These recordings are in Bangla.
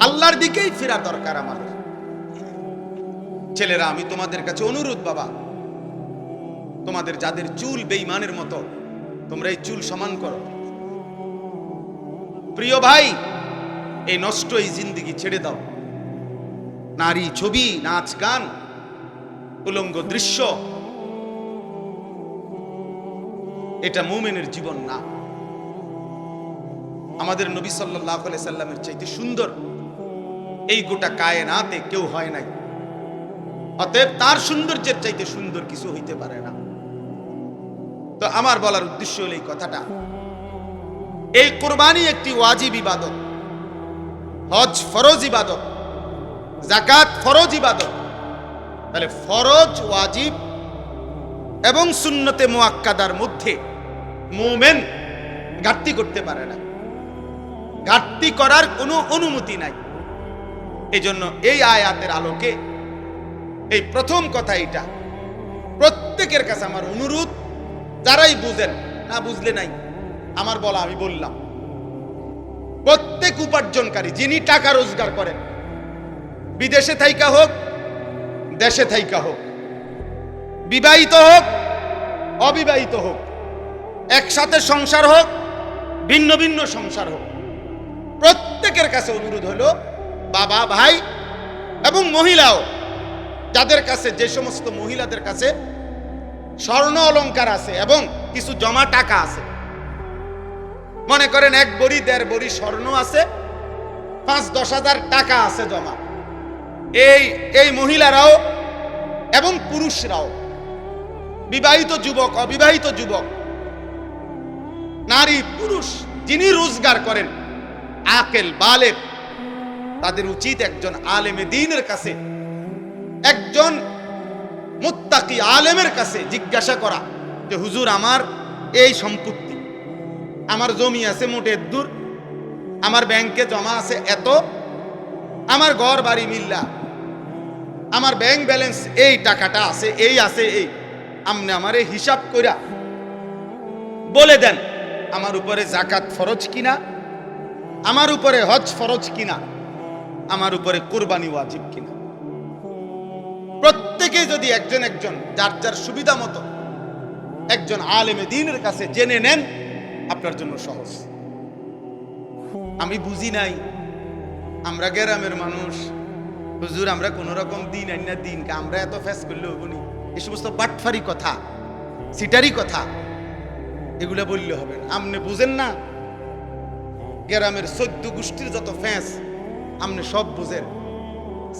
আল্লাহর দিকেই ফেরা দরকার আমাদের। ছেলেরা, আমি তোমাদের কাছে অনুরোধ বাবা। তোমাদের যাদের চুল বেইমানের মতো, তোমরা এই চুল সমান করো। প্রিয় ভাই, এই নষ্ট এই জিন্দিগি ছেড়ে দাও। নারী ছবি, নাচ, গান, উলঙ্গ দৃশ্য, এটা মুমেনের জীবন না। আমাদের নবী সাল্লাহ সাল্লামের চাইতে সুন্দর। এই গোটা কায়নাতে কেউ হয় নাই। অতএব তার সৌন্দর্যের চাইতে সুন্দর কিছু হইতে পারে না। তো আমার বলার উদ্দেশ্য হলো এই কথাটা। এই কোরবানি একটি ওয়াজিব ইবাদত, হজ ফরজ ইবাদত জাকাত ফরজ ইবাদত। তাহলে ফরজ, ওয়াজিব এবং সুন্নতে মোয়াক্কাদার মধ্যে মোমেন ঘাটতি করতে পারে না। ঘাটতি করার কোনো অনুমতি নাই। এজন্য এই আয়াতের আলোকে এই প্রথম কথা এটা প্রত্যেকের কাছে আমার অনুরোধ, যারাই বুঝেন, না বুঝলে নাই, আমার বলা আমি বললাম। প্রত্যেক উপার্জনকারী, যিনি টাকা রোজগার করেন, বিদেশে থাইকা হোক, দেশে থাইকা হোক, বিবাহিত হোক, অবিবাহিত হোক, একসাথে সংসার হোক, ভিন্ন ভিন্ন সংসার হোক প্রত্যেকের কাছে অনুরোধ হলো, বাবা, ভাই এবং মহিলাও, যাদের কাছে, যে সমস্ত মহিলাদের কাছে স্বর্ণ অলংকার আছে এবং কিছু জমা টাকা আছে। মনে করেন এক বড়ি, দেড় বড়ি স্বর্ণ আছে, পাঁচ, দশ হাজার টাকা আছে জমা। এই এই মহিলারাও এবং পুরুষরাও, বিবাহিত যুবক, অবিবাহিত যুবক, নারী, পুরুষ, যিনি রোজগার করেন আকেল, বালেক। তাদের উচিত একজন আলেমে দিনের কাছে, একজন মুত্তাকি আলেমের কাছে জিজ্ঞাসা করা যে, হুজুর, আমার এই সম্পত্তি, আমার জমি আছে মোটে দূর, আমার ব্যাংকে জমা আছে এত, আমার ঘর বাড়ি মিল্লা, আমার ব্যাংক ব্যালেন্স এই টাকাটা আছে, এই আছে, এই। আমনে আমারে হিসাব কইরা বলে দেন, আমার উপরে জাকাত ফরজ কিনা? আমার উপরে হজ ফরজ কিনা? আমার উপরে কোরবানি ওয়াজিব কিনা? প্রত্যেকে যদি একজন একজন, যার যার সুবিধা মতো একজন আলেমে দিনের কাছে জেনে নেন, আপনার জন্য সহজ। আমি বুঝি নাই, আমরা গ্রামের মানুষ। হুজুর, আমরা কোন রকম দিন আইন না দিন আমরা এত ফেস করলে হবনি এই সমস্ত বাটফারি কথা, সিটারি কথা, এগুলো বললে হবে না। আপনি বুঝেন না গ্রামের চোদ্দ গোষ্ঠীর যত ফ্যাঁস আপনি সব বুঝেন।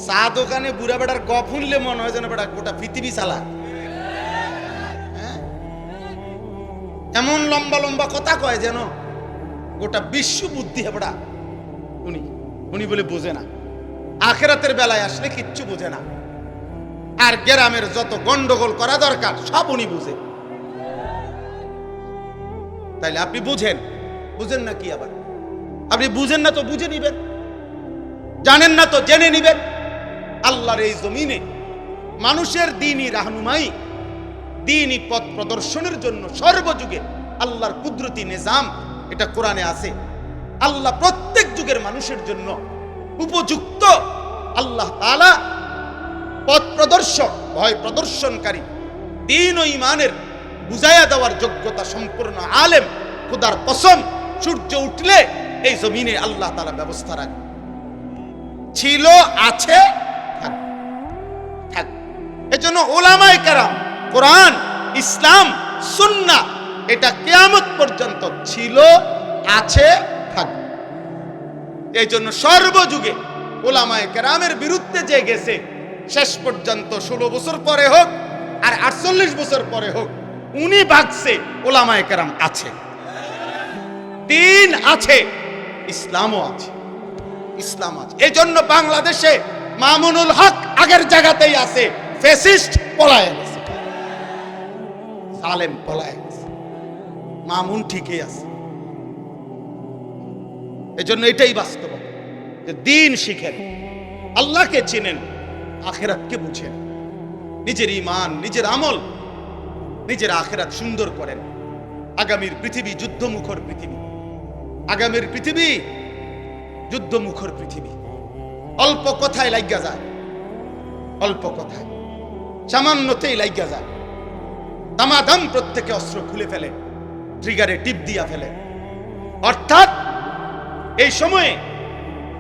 চা দোকানে বুড়া বেটার গপ শুনলে মনে হয় যেন বেটা গোটা পৃথিবী চালা হ্যাঁ? এমন লম্বা লম্বা কথা কয় যেন গোটা বিশ্ব বুদ্ধি হেবড়া উনি উনি বলে বোঝে না। আখেরাতের বেলায় আসলে কিচ্ছু বোঝে না। আর গ্রামের যত গন্ডগোল করা দরকার, সব উনি বুঝে। তাইলে আপনি বুঝেন। বুঝেন না কি আবার? আপনি বুঝেন না তো, বুঝে নিবেন। জানেন না তো, জেনে নিবেন। আল্লাহর এই জমিনে মানুষের দিনই রাহনুমাই, দিনই পথ প্রদর্শনের জন্য সর্বযুগে আল্লাহর কুদরতি নিজাম, এটা কোরআনে আছে। আল্লাহ প্রত্যেক যুগের মানুষের জন্য উপযুক্ত আল্লাহ তাআলা পথ প্রদর্শক, ভয় প্রদর্শনকারী, দিন ও ইমানের বুঝাইয়া দেওয়ার যোগ্যতা সম্পূর্ণ আলেম, খুদার কসম, সূর্য উঠলে এই জমিনে আল্লাহ তাআলা ব্যবস্থা রাখে। ছিল, আছে এজন্য ওলামায়ে কেরাম, কোরআন, ইসলাম, সুন্না, এটা কেয়ামত পর্যন্ত ছিল, আছে থাকবে এই জন্য সর্বযুগে ওলামায় কেরামের বিরুদ্ধে যে গেছে, শেষ পর্যন্ত ষোলো বছর পরে হোক, আর আটচল্লিশ বছর পরে হোক, উনি ভাগছে ওলামায় কেরাম আছে। দিন আছে। ইসলামও আছে। ইসলাম আছে। এই জন্য বাংলাদেশে মামুনুল হক আগের জায়গাতেই আছে। ফেসিস্ট পলায় গেছে সালেম পলায় গেছে মামুন ঠিকই আছে। এই জন্য এটাই বাস্তব। যে দিন শিখেন। আল্লাহকে চিনেন। আখেরাতকে বুঝেন। নিজের ইমান নিজের আমল, নিজের আখেরাত সুন্দর করেন। আগামীর পৃথিবী যুদ্ধমুখর পৃথিবী। আগামীর পৃথিবী যুদ্ধমুখর পৃথিবী। অল্প কথায় লাগিয়া যায়। অল্প কথায়। সামান্যতেই লাগিয়া যায়। দামাদাম প্রত্যেকে অস্ত্র খুলে ফেলে ট্রিগারে টিপ দিয়া ফেলে। অর্থাৎ এই সময়ে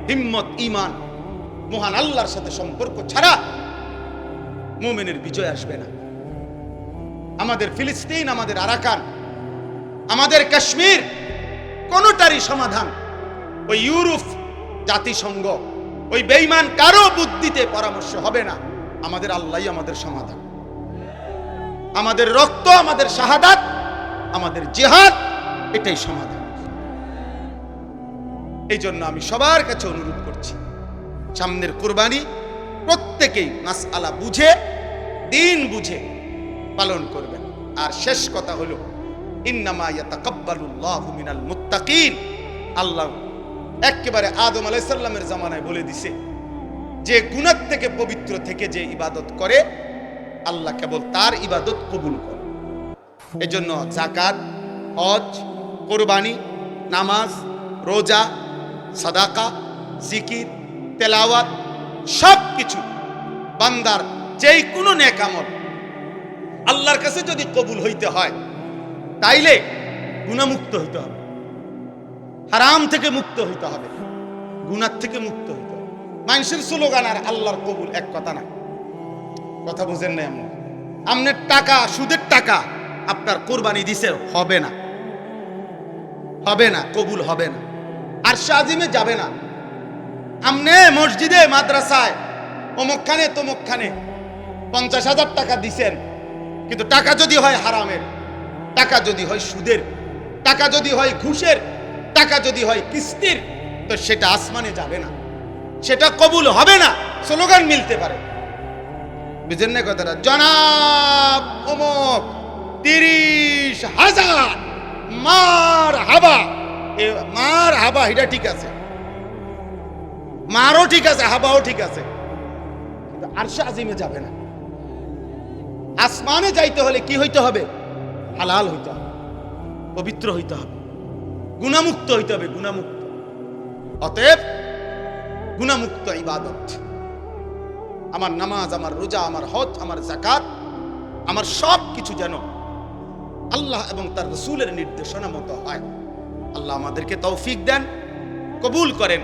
হিম্মত ইমান মহান আল্লাহর সাথে সম্পর্ক ছাড়া মোমেনের বিজয় আসবে না। আমাদের ফিলিস্তিন, আমাদের আরাকান, আমাদের কাশ্মীর কোনোটারই সমাধান। ওই ইউরোপ জাতিসংঘ, ওই বেইমান কারও বুদ্ধিতে পরামর্শ হবে না। আমাদের আল্লাহই আমাদের সমাধান। আমাদের রক্ত, আমাদের শাহাদাত, আমাদের জেহাদ, এটাই সমাধান। এই জন্য আমি সবার কাছে অনুরোধ করছি, সামনের কোরবানি প্রত্যেকেই মাস আলা বুঝে, দিন বুঝে পালন করবেন। আর শেষ কথা হলো মিনাল মুত্তাকিন। আল্লাহ একেবারে আদম আলাইহিস সালামের জামানায় বলে দিছে, যে গুনাহ থেকে পবিত্র থেকে যে ইবাদত করে, আল্লাহ কেবল তার ইবাদত কবুল করে। এজন্য জাকাত হজ, কোরবানি, নামাজ, রোজা, সাদাকা, জিকির, তেলাওয়াত সব কিছু বান্দার যেই কোনো নেক আল্লাহর কাছে যদি কবুল হইতে হয় তাইলে গুণামুক্ত হইতে হবে। হারাম থেকে মুক্ত হইতে হবে। গুণার থেকে মুক্ত হইতে হবে। মানুষের স্লোগান আর আল্লাহর কবুল এক কথা না। কথা বুঝেন না এমন আপনার টাকা, সুদের টাকা আপনার কোরবানি দিছে, হবে না। হবে না, কবুল হবে না। আর শাহিমে যাবে না। আমনে মসজিদে, মাদ্রাসায়, অমুকখানে তমুকখানে পঞ্চাশ হাজার টাকা দিছেন। কিন্তু টাকা যদি হয় হারামের। টাকা যদি হয় সুদের, টাকা যদি হয় ঘুষের, টাকা যদি হয় কিস্তির, তো সেটা আসমানে যাবে না। সেটা কবুল হবে না, স্লোগান মিলতে পারে। বুঝেন না কথাটা? জনাব অমুক তিরিশ হাজার, মার হাবা। মার হাবা, এটা ঠিক আছে। মারও ঠিক আছে, হাবাও ঠিক আছে। কিন্তু আরশা আজিমে যাবে না। আসমানে যাইতে হলে কি হইতে হবে? হালাল হইতে হবে, পবিত্র হইতে হবে, গুণামুক্ত হইতে হবে, গুণামুক্ত। অতএব গুণামুক্ত ইবাদত। আমার নামাজ, আমার রোজা, আমার হজ, আমার জাকাত আমার সব কিছু যেন আল্লাহ এবং তার রসুলের নির্দেশনা মতো হয়। আল্লাহ আমাদেরকে তৌফিক দেন, কবুল করেন।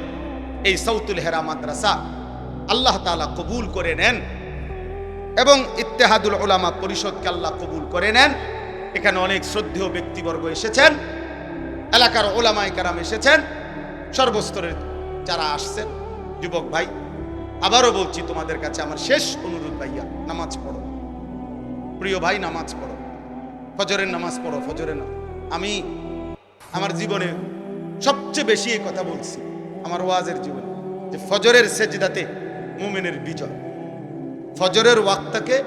এই সৌতুল হেরা মাদ্রাসা আল্লাহ তাআলা কবুল করে নেন এবং ইত্তেহাদুল ওলামা পরিষদকে আল্লাহ কবুল করে নেন। এখানে অনেক শ্রদ্ধেয় ব্যক্তিবর্গ এসেছেন। এলাকার ওলামাই কারাম এসেছেন। সর্বস্তরের যারা আসছেন, যুবক ভাই, আবারও বলছি তোমাদের কাছে আমার শেষ অনুরোধ ভাইয়া, নামাজ পড়ো। প্রিয় ভাই, নামাজ পড়ো। ফজরের নামাজ পড়ো ফজরের নামাজ আমি আমার জীবনে সবচেয়ে বেশি এই কথা বলছি, আমার ওয়াজের জীবনে, যে ফজরের সেজদাতে মোমেনের বিজয়। ফজরের ওয়াক্তাকে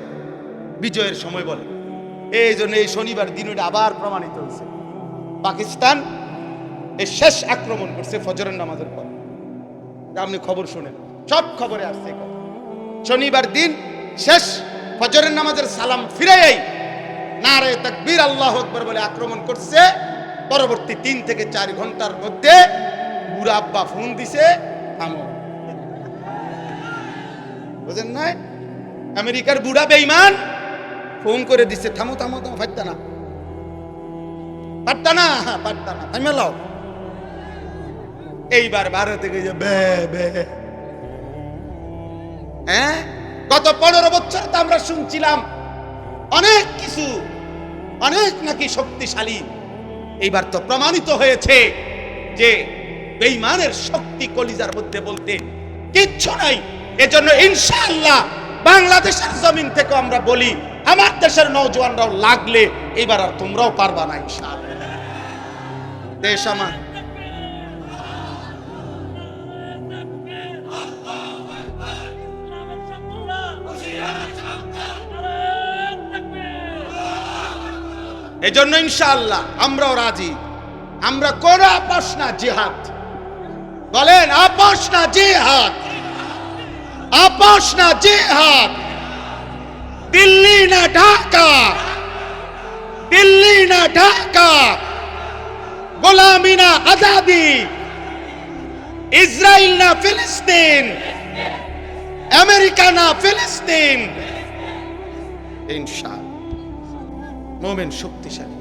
বিজয়ের সময় বলে। এই জন্য এই শনিবার দিন ওটা আবার প্রমাণিত হয়েছে। পাকিস্তান এই শেষ আক্রমণ করছে ফজরের নামাজের পর। আপনি খবর শুনেন, সব খবরে আসছে শনিবার দিন শেষ ফজরের নামাজের সালাম ফিরেই নারে তাকবীর আল্লাহ আকবার বলে আক্রমণ করছে। পরবর্তী তিন থেকে চার ঘণ্টার মধ্যে বুড়া আব্বা ফোন দিছে, থামো। বুঝেন নাই? আমেরিকার বুড়া বেইমান ফোন করে দিচ্ছে থামো থামো থামো, ফাটতা না। পারতা না? হ্যাঁ পারতা না। থামে লাও এইবার ভারতে গিয়ে বে বে। হ্যাঁ? গত পনেরো বছর তো আমরা শুনছিলাম অনেক কিছু, অনেক নাকি শক্তিশালী। এইবার তো প্রমাণিত হয়েছে যে বেইমানের শক্তি কলিজার মধ্যে বলতে কিচ্ছু নাই। এজন্য ইনশাআল্লাহ বাংলাদেশের জমিন থেকে আমরা বলি আমার দেশের নৌজওয়ানরাও লাগলে এবার আর তোমরাও পারবা না দেশ আমার। এজন্য ইনশাআল্লাহ আমরাও রাজি। আমরা কোন আপোষ না, জিহাদ। বলেন, আপোষ না, জিহাদ। আপোষ না, জিহাদ। দিল্লি না ঢাকা দিল্লি না ঢাকা গোলামি না আজাদি ইসরায়েল না ফিলিস্তিন আমেরিকা না ফিলিস্তিন ইনশা মোমেন শক্তিশালী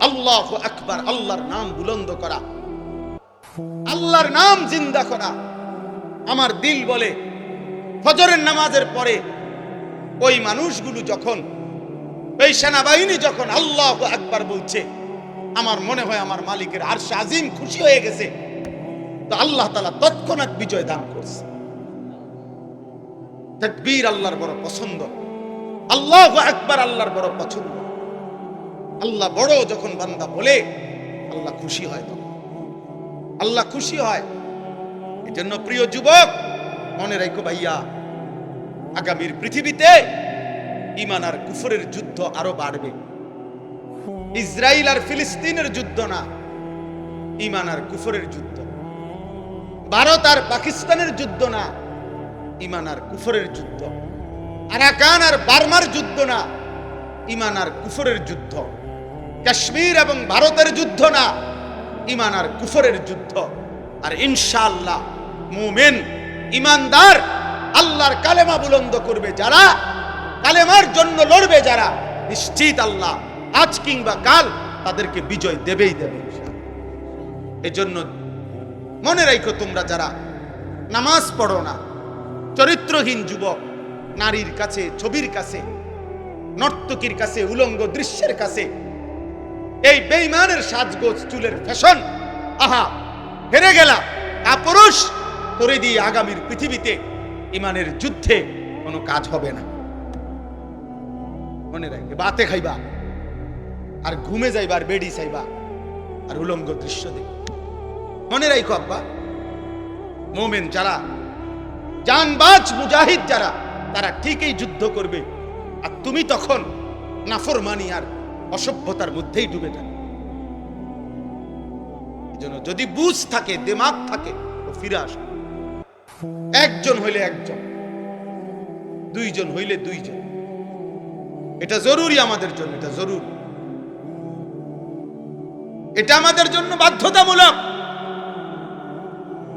আল্লাহ আকবার আল্লাহর নাম বুলন্দ করা আল্লাহর নাম জিন্দা করা আমার দিল বলে, ফজরের নামাজের পরে ওই মানুষগুলো যখন, ওই সেনাবাহিনী যখন আল্লাহ আকবার বলছে, আমার মনে হয় আমার মালিকের আর আজিম খুশি হয়ে গেছে, তো আল্লাহ তালা তৎক্ষণাৎ বিজয় দান করছে। আল্লাহর বড় পছন্দ, আল্লাহ একবার আল্লাহর বড় পছন্দ। আল্লাহ বড় যখন বান্দা বলে, আল্লাহ খুশি হয় তখন। আল্লাহ খুশি হয়। এজন্য প্রিয় যুবক, মনে রাখো ভাইয়া আগামীর পৃথিবীতে ইমান আর কুফরের যুদ্ধ আরও বাড়বে। ইসরায়েল আর ফিলিস্তিনের যুদ্ধ না ইমান আর কুফরের যুদ্ধ। ভারত আর পাকিস্তানের যুদ্ধ না ইমান আর কুফরের যুদ্ধ। আরাকান আর বার্মার যুদ্ধ না ইমান আর কুফরের যুদ্ধ। কাশ্মীর এবং ভারতের যুদ্ধ না ইমান আর কুফরের যুদ্ধ। আর ইনশাআল্লাহ, মুমেন ইমানদার আল্লাহর কালেমা বুলন্দ করবে যারা, কালেমার জন্য লড়বে যারা, নিশ্চিত আল্লাহ আজ কিংবা কাল তাদেরকে বিজয় দেবেই দেবে এজন্য মনে রাখো তোমরা যারা নামাজ পড়ো না, চরিত্রহীন যুবক, নারীর কাছে, ছবির কাছে, নর্তকীর কাছে, উলঙ্গ দৃশ্যের কাছে, এই বেইমানের সাজগোজ, চুলের ফ্যাশন, আহা, হেরে গেলা কাপুরুষ করে দিয়ে আগামীর পৃথিবীতে ইমানের যুদ্ধে কোনো কাজ হবে না। মনে রাখবে, বাতে খাইবা, আর ঘুমে যাইবা, আর বেডি চাইবা, আর উলঙ্গ দৃশ্য দেখ মনে রাখো আব্বা, মোমেন যারা, জানবাজ মুজাহিদ যারা, তারা ঠিকই যুদ্ধ করবে, আর তুমি তখন নাফরমানি আর অসভ্যতার মধ্যেই ডুবে থাকবে। এজন্য যদি বুঝ থাকে, দেমাগ থাকে তো ফিরে আসো একজন হইলে একজন, দুইজন হইলে দুইজন। এটা জরুরি আমাদের জন্য, এটা জরুরি। এটা আমাদের জন্য বাধ্যতামূলক।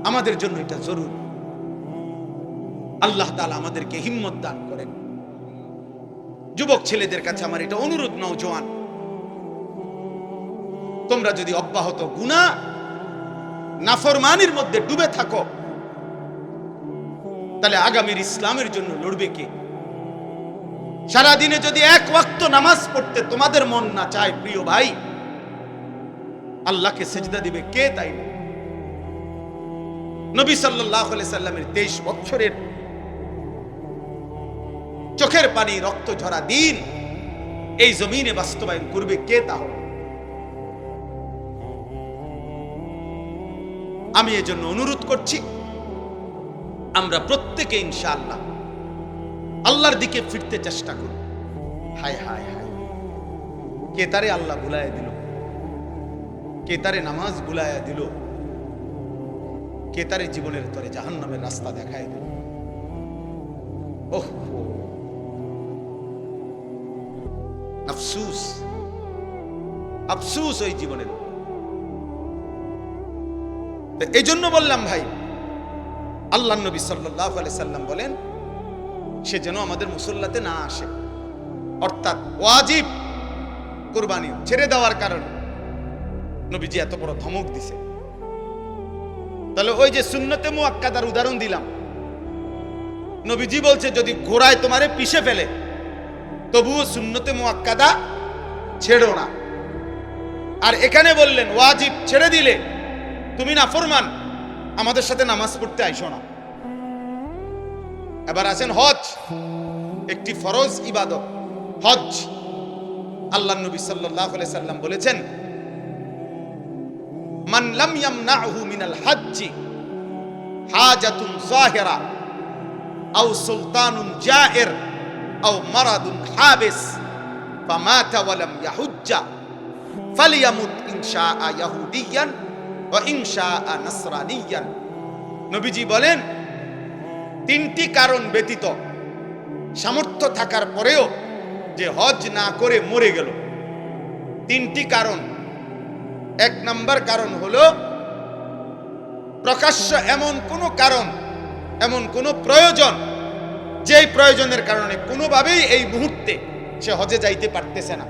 আমাদের জন্য এটা জরুরি। আল্লাহ তালা আমাদেরকে হিম্মত দান করেন। যুবক ছেলেদের কাছে আমার এটা অনুরোধ নওজোয়ান তোমরা যদি অব্যাহত গুণা নাফরমানির মধ্যে ডুবে থাকো তাহলে আগামীর ইসলামের জন্য লড়বে কে? সারাদিনে যদি এক ওয়াক্ত নামাজ পড়তে তোমাদের মন না চায়, প্রিয় ভাই, আল্লাহকে সেজদা দিবে কে তাই না? নবী সাল্লাহ সাল্লামের তেইশ বছরের চোখের পানি, রক্ত ঝরা দিন, এই জমিনে বাস্তবায়ন করবে কে তাহলে? আমি এজন্য অনুরোধ করছি আমরা প্রত্যেকে ইনশাআল্লাহ আল্লাহর দিকে ফিরতে চেষ্টা করি হায় হায় হায়। কে তারে আল্লাহ বুলাইয়া দিল? কে তারে নামাজ বুলাইয়া দিল? কে তারে জীবনের তরে জাহান্নামের রাস্তা দেখায় দিল? ওহ আফসুস। আফসুস ওই জীবনের এই জন্য বললাম ভাই আল্লাহ নবী সাল্লাহ আলি সাল্লাম বলেন, সে যেন আমাদের মুসল্লাতে না আসে। অর্থাৎ ওয়াজিব কোরবানি ছেড়ে দেওয়ার কারণে নবীজি এত বড় ধমক দিছে। তাহলে ওই যে সুন্নতে মুআক্কাদার উদাহরণ দিলাম। নবীজি বলছে, যদি ঘোড়ায় তোমারে পিষে ফেলে, তবুও সুন্নতে মুআক্কাদা ছেড়ো না। আর এখানে বললেন, ওয়াজিব ছেড়ে দিলে তুমি না ফরমান আমাদের সাথে নামাজ পড়তে আইসো না। এবার আছেন হজ। একটি ফরজ ইবাদত। হজ। আল্লাহ নবী আলাইহি সাল্লাম বলেছেন, মান লাম ইয়ামনাহু মিনাল হজ্জি হাজাতুন জাহিরা আও সুলতানুন জায়ের আও মারাদুন হাবিস ফামাতা ওয়া লাম ইয়াহুজ্জা ফালিয়ামুত ইনশাআ ইয়াহুদিয়ান নবীজি বলেন, তিনটি কারণ ব্যতীত সামর্থ্য থাকার পরেও যে হজ না করে মরে গেল। তিনটি কারণ। এক নাম্বার কারণ হলো, প্রকাশ্য এমন কোনো কারণ, এমন কোনো প্রয়োজন, যেই প্রয়োজনের কারণে কোনোভাবেই এই মুহূর্তে সে হজে যাইতে পারতেছে না।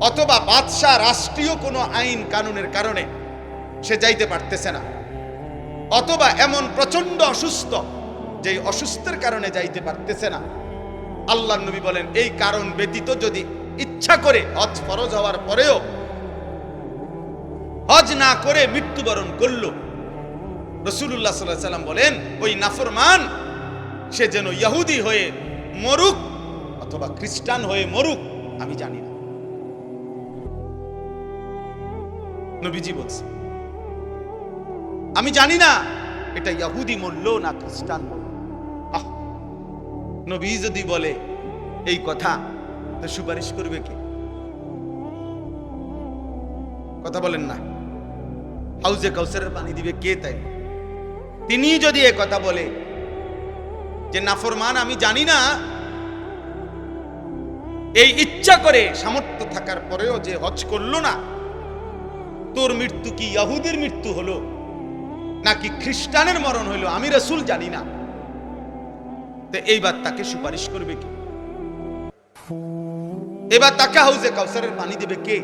অথবা বাদশাহ রাষ্ট্রীয় কোনো আইন কানুনের কারণে সে যাইতে পারতেছে না। অথবা এমন প্রচণ্ড অসুস্থ যে অসুস্থের কারণে যাইতে পারতেছে না। আল্লাহ নবী বলেন, এই কারণ ব্যতীত যদি ইচ্ছা করে হজ ফরজ হওয়ার পরেও হজ না করে মৃত্যুবরণ করল। রসুল্লাহ সাল্লাহ সাল্লাম বলেন, ওই নাফরমান, সে যেন ইয়াহুদি হয়ে মরুক অথবা খ্রিস্টান হয়ে মরুক, আমি জানি না। নবীজি বলছে আমি জানি না। এটা ইয়াহুদি মরল না খ্রিস্টান নবী যদি বলে এই কথা তো সুপারিশ করবে কে? কথা বলেন না। হাউজে কাউসারের পানি দিবে কে তাই? তিনি যদি এ কথা বলে যে নাফরমান আমি জানি না। এই ইচ্ছা করে সামর্থ্য থাকার পরেও যে হজ করল না তোর মৃত্যু কি ইয়াহুদের মৃত্যু হলো? নাকি খ্রিস্টানের মরণ হইল? আমি রসুল জানি না। তো এইবার তাকে সুপারিশ করবে কে? এবার তাকে হাউজে কাউসারের পানি দেবে কে?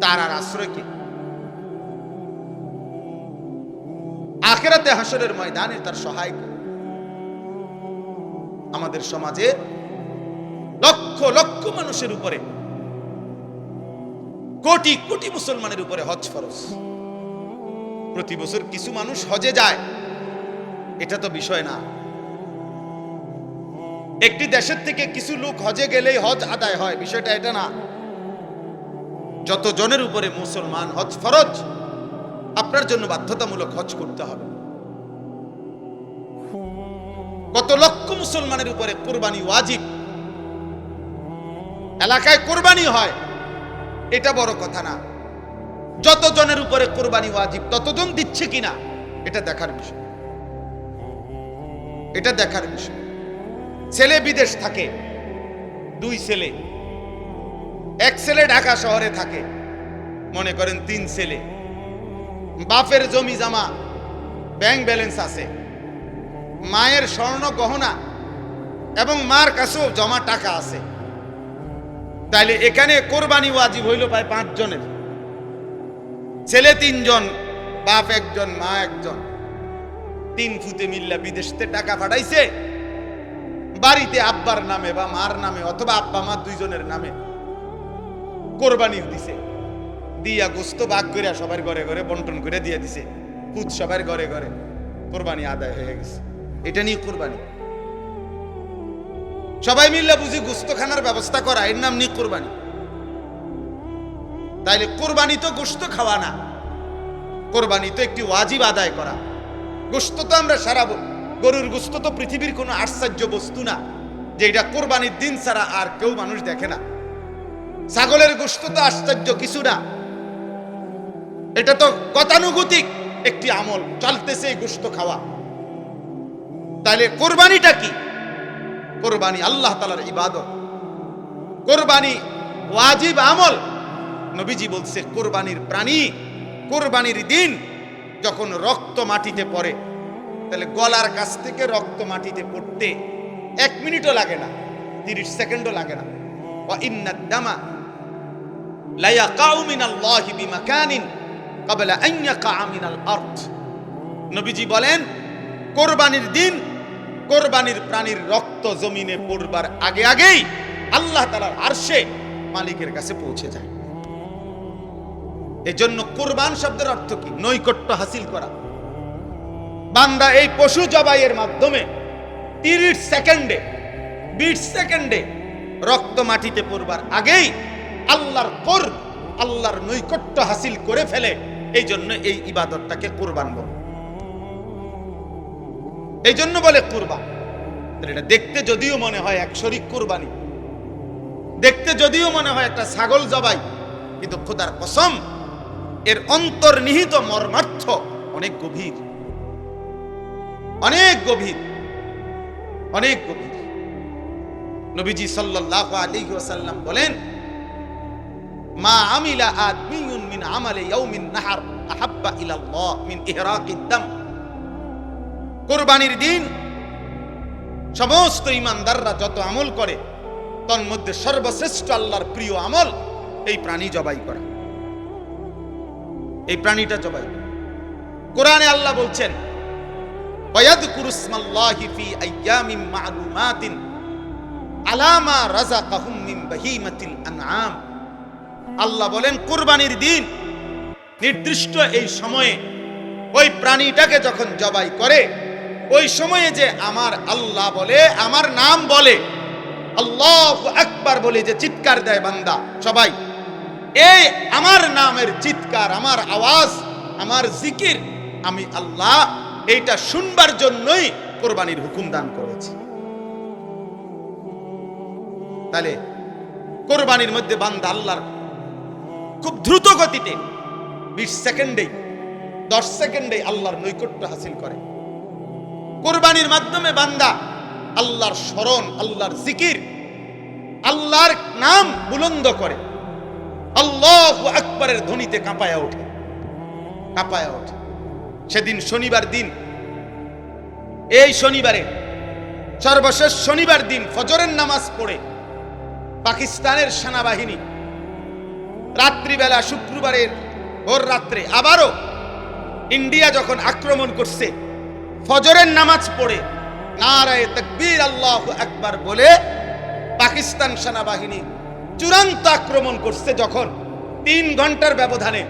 তার আর আশ্রয় কে? আখেরাতে হাসরের ময়দানে তার সহায় আমাদের সমাজে লক্ষ লক্ষ মানুষের উপরে, কোটি কোটি মুসলমানের উপরে হজ ফরজ। প্রতি বছর কিছু মানুষ হজে যায়। এটা তো বিষয় না। একটি দেশের থেকে কিছু লোক হজে গেলেই হজ আদায় হয়, বিষয়টা এটা না। যত জনের উপরে মুসলমান হজ ফরজ, আপনার জন্য বাধ্যতামূলক হজ করতে হবে। কত লক্ষ মুসলমানের উপরে কোরবানি ওয়াজিব। এলাকায় কোরবানি হয়, এটা বড় কথা না। যত জনের উপরে কোরবানি ওয়াজিব, ততজন দিচ্ছে কিনা, এটা দেখার বিষয়। এটা দেখার বিষয়। ছেলে বিদেশ থাকে, দুই ছেলে। এক ছেলে ঢাকা শহরে থাকে, মনে করেন তিন ছেলে। বাপের জমি জামা, ব্যাংক ব্যালেন্স আছে। মায়ের স্বর্ণ গহনা এবং মার কাছেও জমা টাকা আছে। তাইলে এখানে কোরবানি ওয়াজিব হইল প্রায় পাঁচ জনের ছেলে তিনজন, বাপ একজন, মা একজন। তিন ফুতে মিল্লা বিদেশতে টাকা পাঠাইছে। বাড়িতে আব্বার নামে বা মার নামে অথবা আব্বা মা দুইজনের নামে কোরবানি দিছে। দিয়া গোস্ত বাগ করে সবার ঘরে ঘরে বন্টন করে দিয়ে দিছে। পুত সবার ঘরে ঘরে কোরবানি আদায় হয়ে গেছে। এটা নিয়ে কোরবানি। সবাই মিল্লা বুঝি গোস্ত খানার ব্যবস্থা করা, এর নাম নিয়ে কোরবানি। তাইলে কোরবানি তো গোস্ত খাওয়া না। কোরবানি তো একটি ওয়াজিব আদায় করা। গোস্ত তো আমরা সারাবো। গরুর গোস্ত তো পৃথিবীর কোনো আশ্চর্য বস্তু না, যে এটা কোরবানির দিন ছাড়া আর কেউ মানুষ দেখে না। ছাগলের গোস্ত তো আশ্চর্য কিছু না। এটা তো গতানুগতিক একটি আমল, চলতেছে গোস্ত খাওয়া। তাহলে কোরবানিটা কি? কোরবানি আল্লাহ তালার ইবাদত। কোরবানি ওয়াজিব আমল নবীজি বলছে, কোরবানির প্রাণী, কোরবানির দিন যখন রক্ত মাটিতে পড়ে, তাহলে গলার কাছ থেকে রক্ত মাটিতে পড়তে এক মিনিটও লাগে না, তিরিশ সেকেন্ডও লাগে না। ইন্নাদ্দামা লায়া কাউমিনাল্লাহি বিমাকানিন কাবলা আইয়াকা আমিনাল আর্থ নবীজি বলেন, কোরবানির দিন, কোরবানির প্রাণীর রক্ত জমিনে পড়বার আগে আগেই আল্লাহ তালার আরশে মালিকের কাছে পৌঁছে যায়। এজন্য কোরবান শব্দের অর্থ কি? নৈকট্য হাসিল করা। বান্দা এই পশু জবাইয়ের মাধ্যমে তিরিশ সেকেন্ডে, বিশ সেকেন্ডে রক্ত মাটিতে পড়বার আগেই আল্লাহর কর, আল্লাহর নৈকট্য হাসিল করে ফেলে। এই জন্য এই ইবাদতটাকে কোরবান বলে। এই জন্য বলে কোরবান। এটা দেখতে যদিও মনে হয় এক শরিক কোরবানি। দেখতে যদিও মনে হয় একটা ছাগল জবাই, কিন্তু খোদার কসম এর অন্তর্নিহিত মর্মার্থ অনেক গভীর। অনেক গভীর। অনেক গভীর। নবীজি সাল্লাল্লাহু আলাইহি ওয়াসাল্লাম বলেন, মা আমিলা আদমিয়ুন মিন আমালি ইয়াউমিন নাহার আহাব্বা ইলাল্লাহ মিন ইহরাকিদ দাম। কোরবানির দিন সমস্ত ইমানদাররা যত আমল করে, তন্মধ্যে সর্বশ্রেষ্ঠ আল্লাহর প্রিয় আমল এই প্রাণী জবাই করা। এই প্রাণীটা জবাই করা। কোরআনে আল্লাহ বলছেন আল্লাহ বলেন, কুরবানির দিন নির্দিষ্ট এই সময়ে ওই প্রাণীটাকে যখন জবাই করে, ওই সময়ে যে আমার আল্লাহ বলে, আমার নাম বলে, আল্লাহ আকবার বলে যে চিৎকার দেয় বান্দা, সবাই এই আমার নামের চিৎকার, আমার আওয়াজ, আমার জিকির, আমি আল্লাহ এইটা শুনবার জন্যই কোরবানির হুকুম দান করেছি। তাহলে কোরবানির মধ্যে বান্দা আল্লাহর খুব দ্রুত গতিতে বিশ সেকেন্ডে দশ সেকেন্ডে আল্লাহর নৈকট্য হাসিল করে। কোরবানির মাধ্যমে বান্দা আল্লাহর স্মরণ, আল্লাহর জিকির, আল্লাহর নাম বুলন্দ করে। আল্লাহ আকবরের ধ্বনিতে কাঁপায়া ওঠে। কাঁপায়া ওঠে। সেদিন শনিবার দিন, এই শনিবারে, সর্বশেষ শনিবার দিন ফজরের নামাজ পড়ে পাকিস্তানের সেনাবাহিনী রাত্রিবেলা শুক্রবারের ভোর রাত্রে আবারও ইন্ডিয়া যখন আক্রমণ করছে, ফজরের নামাজ পড়ে নারায় তকবীর আল্লাহ একবার বলে পাকিস্তান সেনাবাহিনী চূড়ান্ত আক্রমণ করছে যখন তিন ঘণ্টার ব্যবধানে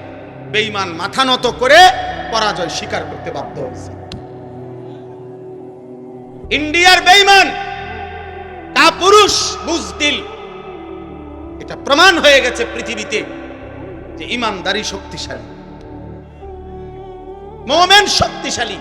বেঈমান মাথা নত করে পরাজয় স্বীকার করতে বাধ্য হয়েছে। ইন্ডিয়ার বেঈমান কাপুরুষ বুজদিল এটা প্রমাণ হয়ে গেছে পৃথিবীতে যে ইমানদারি শক্তিশালী। মোমেন শক্তিশালী।